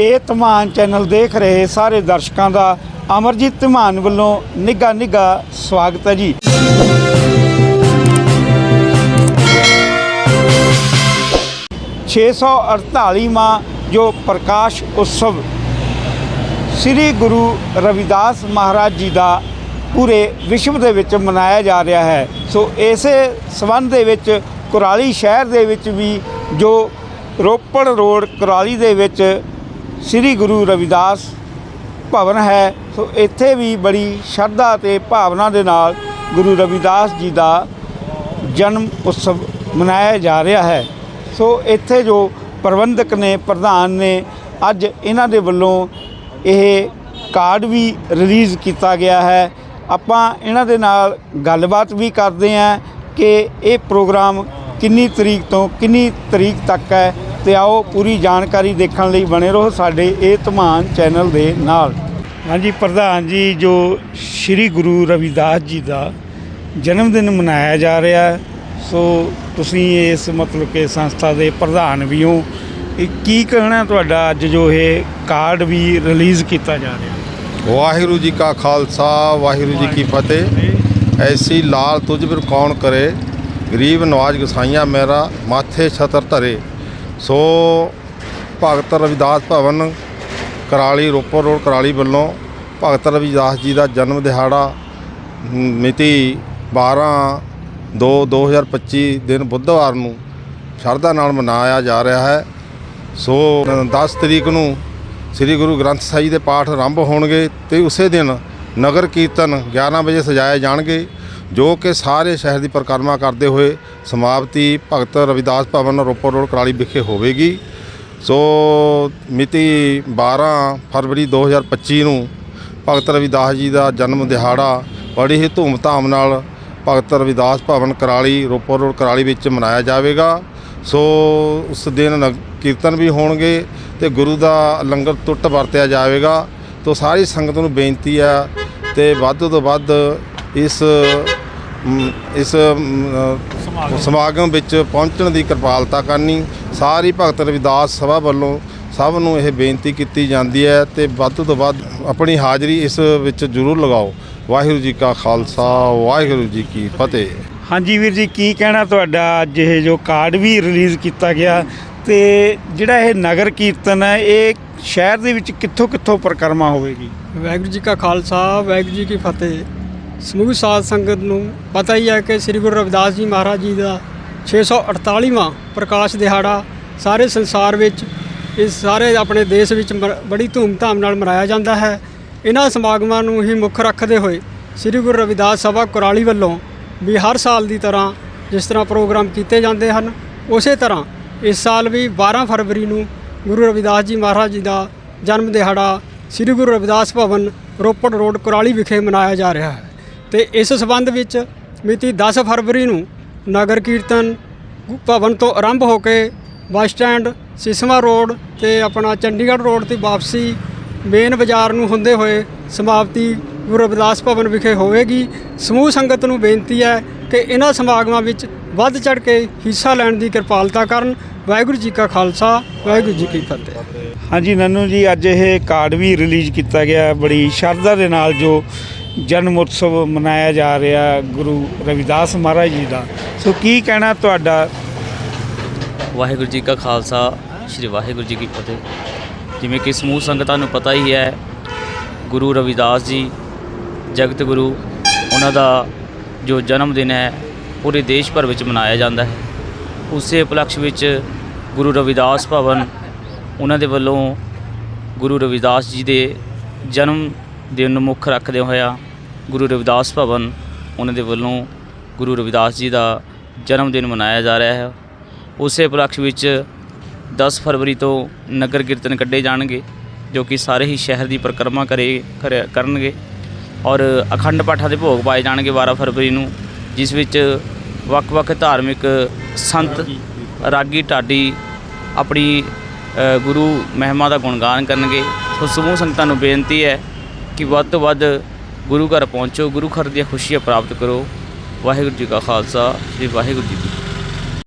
ਇਹ ਧਮਾਨ ਚੈਨਲ ਦੇਖ ਰਹੇ ਸਾਰੇ ਦਰਸ਼ਕਾਂ ਦਾ ਅਮਰਜੀਤ ਧਮਾਨ ਵੱਲੋਂ ਨਿੱਘਾ ਨਿੱਘਾ ਸਵਾਗਤ ਹੈ ਜੀ। ਛੇ ਸੌ ਅੜਤਾਲੀਵਾਂ ਜੋ ਪ੍ਰਕਾਸ਼ ਉਤਸਵ ਸ੍ਰੀ ਗੁਰੂ ਰਵਿਦਾਸ ਮਹਾਰਾਜ ਜੀ ਦਾ ਪੂਰੇ ਵਿਸ਼ਵ ਦੇ ਵਿੱਚ ਮਨਾਇਆ ਜਾ ਰਿਹਾ ਹੈ। ਸੋ ਇਸੇ ਸਬੰਧ ਦੇ ਵਿੱਚ ਕੁਰਾਲੀ ਸ਼ਹਿਰ ਦੇ ਵਿੱਚ ਵੀ ਜੋ ਰੋਪੜ ਰੋਡ ਕੁਰਾਲੀ ਦੇ ਵਿੱਚ ਸ੍ਰੀ ਗੁਰੂ ਰਵਿਦਾਸ ਭਵਨ ਹੈ। ਸੋ ਇੱਥੇ ਵੀ ਬੜੀ ਸ਼ਰਧਾ ਤੇ ਭਾਵਨਾ ਦੇ ਨਾਲ ਗੁਰੂ ਰਵਿਦਾਸ ਜੀ ਦਾ ਜਨਮ ਉਤਸਵ ਮਨਾਇਆ ਜਾ ਰਿਹਾ ਹੈ। ਸੋ ਇੱਥੇ ਜੋ ਪ੍ਰਬੰਧਕ ਨੇ, ਪ੍ਰਧਾਨ ਨੇ, ਅੱਜ ਇਹਨਾਂ ਦੇ ਵੱਲੋਂ ਇਹ ਕਾਰਡ ਵੀ ਰਿਲੀਜ਼ ਕੀਤਾ ਗਿਆ ਹੈ। ਆਪਾਂ ਇਹਨਾਂ ਦੇ ਨਾਲ ਗੱਲਬਾਤ ਵੀ ਕਰਦੇ ਹਾਂ ਕਿ ਇਹ ਪ੍ਰੋਗਰਾਮ ਕਿੰਨੀ ਤਰੀਕ ਤੋਂ ਕਿੰਨੀ ਤਰੀਕ ਤੱਕ ਹੈ। ਤੇ ਆਓ ਪੂਰੀ ਜਾਣਕਾਰੀ ਦੇਖਣ ਲਈ ਬਣੇ ਰਹੋ ਸਾਡੇ ਇਹ ਧਮਾਨ ਚੈਨਲ ਦੇ ਨਾਲ। ਹਾਂਜੀ ਪ੍ਰਧਾਨ ਜੀ ਜੋ ਸ੍ਰੀ ਗੁਰੂ ਰਵਿਦਾਸ ਜੀ ਦਾ ਜਨਮ ਦਿਨ ਮਨਾਇਆ ਜਾ ਰਿਹਾ ਸੋ ਤੁਸੀਂ ਇਸ ਮਤਲਬ ਕਿ ਸੰਸਥਾ ਦੇ ਪ੍ਰਧਾਨ ਵੀ ਹੋ। ਇਹ ਕੀ ਕਹਿਣਾ ਤੁਹਾਡਾ ਅੱਜ ਜੋ ਇਹ ਕਾਰਡ ਵੀ ਰਿਲੀਜ਼ ਕੀਤਾ ਜਾ ਰਿਹਾ ਵਾਹਿਗੁਰੂ ਜੀ ਕਾ ਖਾਲਸਾ ਵਾਹਿਗੁਰੂ ਜੀ ਕੀ ਫਤਿਹ। ਐਸੀ ਲਾਲ ਤੁਝ ਬਿਰ ਕੌਣ ਕਰੇ? ਗਰੀਬ ਨਵਾਜ ਗਸਾਈਆਂ ਮੇਰਾ ਮਾਥੇ ਛਤਰ ਧਰੇ। ਸੋ ਭਗਤ ਰਵਿਦਾਸ ਭਵਨ ਕਰਾਲੀ ਰੋਪੜ ਰੋਡ ਕਰਾਲੀ ਵੱਲੋਂ ਭਗਤ ਰਵਿਦਾਸ ਜੀ ਦਾ ਜਨਮ ਦਿਹਾੜਾ ਮ, ਮਿਤੀ 12 2 2025 ਦਿਨ ਬੁੱਧਵਾਰ ਨੂੰ ਸ਼ਰਧਾ ਨਾਲ ਮਨਾਇਆ ਜਾ ਰਿਹਾ ਹੈ। ਸੋ 10 ਤਰੀਕ ਨੂੰ ਸ੍ਰੀ ਗੁਰੂ ਗ੍ਰੰਥ ਸਾਹਿਬ ਜੀ ਦੇ ਪਾਠ ਆਰੰਭ ਹੋਣਗੇ ਤੇ ਉਸੇ ਦਿਨ ਨਗਰ ਕੀਰਤਨ 11 ਵਜੇ ਸਜਾਏ ਜਾਣਗੇ। ਜੋ ਕਿ ਸਾਰੇ ਸ਼ਹਿਰ ਦੀ ਪਰਿਕਰਮਾ ਕਰਦੇ ਹੋਏ ਸਮਾਪਤੀ ਭਗਤ ਰਵਿਦਾਸ ਭਵਨ ਰੋਪੜ ਰੋਡ ਕਰਾਲੀ ਵਿਖੇ ਹੋਵੇਗੀ। ਸੋ ਮਿਤੀ 12 ਫਰਵਰੀ 2025 ਨੂੰ ਭਗਤ ਰਵਿਦਾਸ ਜੀ ਦਾ ਜਨਮ ਦਿਹਾੜਾ ਬੜੀ ਹੀ ਧੂਮਧਾਮ ਨਾਲ ਭਗਤ ਰਵਿਦਾਸ ਭਵਨ ਕਰਾਲੀ, ਰੋਪੜ ਰੋਡ ਕਰਾਲੀ ਵਿੱਚ ਮਨਾਇਆ ਜਾਵੇਗਾ। ਸੋ ਉਸ ਦਿਨ ਨਗ- ਕੀਰਤਨ ਵੀ ਹੋਣਗੇ ਤੇ ਗੁਰੂ ਦਾ ਲੰਗਰ ਟੁੱਟ ਵਰਤਿਆ ਜਾਵੇਗਾ। ਤੋ ਸਾਰੀ ਸੰਗਤ ਨੂੰ ਬੇਨਤੀ ਹੈ ਤੇ ਵੱਧ ਤੋਂ ਵੱਧ ਇਸ ਇਸ ਸਮਾਗਮ ਵਿੱਚ ਪਹੁੰਚਣ ਦੀ ਕਿਰਪਾਲਤਾ ਕਰਨੀ ਸਾਰੀ ਭਗਤ ਰਵਿਦਾਸ ਸਭਾ ਵੱਲੋਂ ਸਭ ਨੂੰ ਇਹ ਬੇਨਤੀ ਕੀਤੀ ਜਾਂਦੀ ਹੈ ਤੇ ਵੱਧ ਤੋਂ ਵੱਧ ਆਪਣੀ ਹਾਜ਼ਰੀ ਇਸ ਵਿੱਚ ਜ਼ਰੂਰ ਲਗਾਓ। ਵਾਹਿਗੁਰੂ ਜੀ ਕਾ ਖਾਲਸਾ ਵਾਹਿਗੁਰੂ ਜੀ ਕੀ ਫਤਿਹ। ਹਾਂਜੀ ਵੀਰ ਜੀ ਕੀ ਕਹਿਣਾ ਤੁਹਾਡਾ? ਅੱਜ ਇਹ ਜੋ ਕਾਰਡ ਵੀ ਰਿਲੀਜ਼ ਕੀਤਾ ਗਿਆ ਤੇ ਜਿਹੜਾ ਇਹ ਨਗਰ ਕੀਰਤਨ ਹੈ ਇਹ ਸ਼ਹਿਰ ਦੇ ਵਿੱਚ ਕਿੱਥੋਂ ਕਿੱਥੋਂ ਪ੍ਰਕਰਮਾ ਹੋਵੇਗੀ? ਵਾਹਿਗੁਰੂ ਜੀ ਕਾ ਖਾਲਸਾ ਵਾਹਿਗੁਰੂ ਜੀ ਕੀ ਫਤਿਹ। ਸਮੂਹ ਸਾਧ ਸੰਗਤ ਨੂੰ ਪਤਾ ਹੀ ਹੈ ਕਿ ਸ੍ਰੀ ਗੁਰੂ ਰਵਿਦਾਸ ਜੀ ਮਹਾਰਾਜ ਜੀ ਦਾ 648ਵਾਂ ਪ੍ਰਕਾਸ਼ ਦਿਹਾੜਾ ਸਾਰੇ ਸੰਸਾਰ ਵਿੱਚ, ਇਸ ਸਾਰੇ ਆਪਣੇ ਦੇਸ਼ ਵਿੱਚ ਮ- ਬੜੀ ਧੂਮਧਾਮ ਨਾਲ ਮਨਾਇਆ ਜਾਂਦਾ ਹੈ। ਇਹਨਾਂ ਸਮਾਗਮਾਂ ਨੂੰ ਹੀ ਮੁੱਖ ਰੱਖਦੇ ਹੋਏ ਸ੍ਰੀ ਗੁਰੂ ਰਵਿਦਾਸ ਸਭਾ ਕੁਰਾਲੀ ਵੱਲੋਂ ਵੀ ਹਰ ਸਾਲ ਦੀ ਤਰ੍ਹਾਂ ਜਿਸ ਤਰ੍ਹਾਂ ਪ੍ਰੋਗਰਾਮ ਕੀਤੇ ਜਾਂਦੇ ਹਨ, ਉਸੇ ਤਰ੍ਹਾਂ ਇਸ ਸਾਲ ਵੀ 12 ਫਰਵਰੀ ਨੂੰ ਗੁਰੂ ਰਵਿਦਾਸ ਜੀ ਮਹਾਰਾਜ ਜੀ ਦਾ ਜਨਮ ਦਿਹਾੜਾ ਸ੍ਰੀ ਗੁਰੂ ਰਵਿਦਾਸ ਭਵਨ ਰੋਪੜ ਰੋਡ ਕੁਰਾਲੀ ਵਿਖੇ ਮਨਾਇਆ ਜਾ ਰਿਹਾ ਹੈ। ਤੇ ਇਸ ਸਬੰਧ ਵਿੱਚ ਮਿਤੀ 10 ਫਰਵਰੀ ਨੂੰ ਨਗਰ ਕੀਰਤਨ ਭਵਨ ਤੋਂ ਆਰੰਭ ਹੋ ਕੇ ਬੱਸ ਸਟੈਂਡ, ਸਿਸਮਾ ਰੋਡ ਤੇ ਆਪਣਾ ਚੰਡੀਗੜ੍ਹ ਰੋਡ ਤੇ ਵਾਪਸੀ ਮੇਨ ਬਾਜ਼ਾਰ ਨੂੰ ਹੁੰਦੇ ਹੋਏ ਸਮਾਪਤੀ ਗੁਰੂ ਰਵਿਦਾਸ ਭਵਨ ਵਿਖੇ ਹੋਵੇਗੀ। ਸਮੂਹ ਸੰਗਤ ਨੂੰ ਬੇਨਤੀ ਹੈ ਕਿ ਇਹਨਾਂ ਸਮਾਗਮਾਂ ਵਿੱਚ ਵੱਧ ਚੜ ਕੇ ਹਿੱਸਾ ਲੈਣ ਦੀ ਕਿਰਪਾਲਤਾ ਕਰਨ। ਵਾਹਿਗੁਰੂ ਜੀ ਕਾ ਖਾਲਸਾ, ਵਾਹਿਗੁਰੂ ਜੀ ਕੀ ਫਤਿਹ। ਹਾਂਜੀ ਨੰਨੂ ਜੀ, ਅੱਜ ਇਹ ਕਾਰਡ ਵੀ ਰਿਲੀਜ਼ ਕੀਤਾ ਗਿਆ ਬੜੀ ਸ਼ਰਧਾ ਦੇ ਨਾਲ ਜੋ ਜਨਮ ਉਤਸਵ ਮਨਾਇਆ ਜਾ ਰਿਹਾ ਗੁਰੂ ਰਵਿਦਾਸ ਮਹਾਰਾਜ ਜੀ ਦਾ। ਸੋ ਕੀ ਕਹਿਣਾ ਤੁਹਾਡਾ? ਵਾਹਿਗੁਰੂ ਜੀ ਕਾ ਖਾਲਸਾ, ਸ੍ਰੀ ਵਾਹਿਗੁਰੂ ਜੀ ਕੀ ਫਤਿਹ। ਜਿਵੇਂ ਕਿ ਸਮੂਹ ਸੰਗਤਾਂ ਨੂੰ ਪਤਾ ਹੀ ਹੈ, ਗੁਰੂ ਰਵਿਦਾਸ ਜੀ, ਜਗਤ ਗੁਰੂ, ਉਹਨਾਂ ਦਾ ਜੋ ਜਨਮ ਦਿਨ ਹੈ, ਪੂਰੇ ਦੇਸ਼ ਭਰ ਵਿੱਚ ਮਨਾਇਆ ਜਾਂਦਾ ਹੈ। ਉਸੇ ਉਪਲਕਸ਼ ਵਿੱਚ ਗੁਰੂ ਰਵਿਦਾਸ ਭਵਨ, ਉਹਨਾਂ ਦੇ ਵੱਲੋਂ ਗੁਰੂ ਰਵਿਦਾਸ ਜੀ ਦੇ ਜਨਮ ਦਿਨ ਨੂੰ ਮੁੱਖ ਰੱਖਦੇ ਹੋਇਆ ਗੁਰੂ ਰਵਿਦਾਸ ਭਵਨ ਉਹਨਾਂ ਦੇ ਵੱਲੋਂ ਗੁਰੂ ਰਵਿਦਾਸ ਜੀ ਦਾ ਜਨਮ ਦਿਨ ਮਨਾਇਆ ਜਾ ਰਿਹਾ ਹੈ। ਉਸੇ ਉਪਲਕਸ਼ ਵਿੱਚ 10 ਫਰਵਰੀ ਤੋਂ ਨਗਰ ਕੀਰਤਨ ਕੱਢੇ ਜਾਣਗੇ ਜੋ ਕਿ ਸਾਰੇ ਹੀ ਸ਼ਹਿਰ ਦੀ ਪਰਿਕਰਮਾ ਕਰੇ ਕਰਨਗੇ ਔਰ ਅਖੰਡ ਪਾਠਾਂ ਦੇ ਭੋਗ ਪਾਏ ਜਾਣਗੇ 12 ਫਰਵਰੀ ਨੂੰ ਜਿਸ ਵਿੱਚ ਵੱਖ-ਵੱਖ ਧਾਰਮਿਕ ਸੰਤ ਰਾਗੀ ਢਾਡੀ ਆਪਣੀ ਗੁਰੂ ਮਹਿਮਾ ਦਾ ਗੁਣਗਾਨ ਕਰਨਗੇ। ਸੋ ਸਮੂਹ ਸੰਗਤਾਂ ਨੂੰ ਬੇਨਤੀ ਹੈ ਕਿ ਵੱਧ ਤੋਂ ਵੱਧ ਗੁਰੂ ਘਰ ਪਹੁੰਚੋ, ਗੁਰੂ ਘਰ ਦੀਆਂ ਖੁਸ਼ੀਆਂ ਪ੍ਰਾਪਤ ਕਰੋ। ਵਾਹਿਗੁਰੂ ਜੀ ਕਾ ਖਾਲਸਾ ਸ੍ਰੀ ਵਾਹਿਗੁਰੂ ਜੀ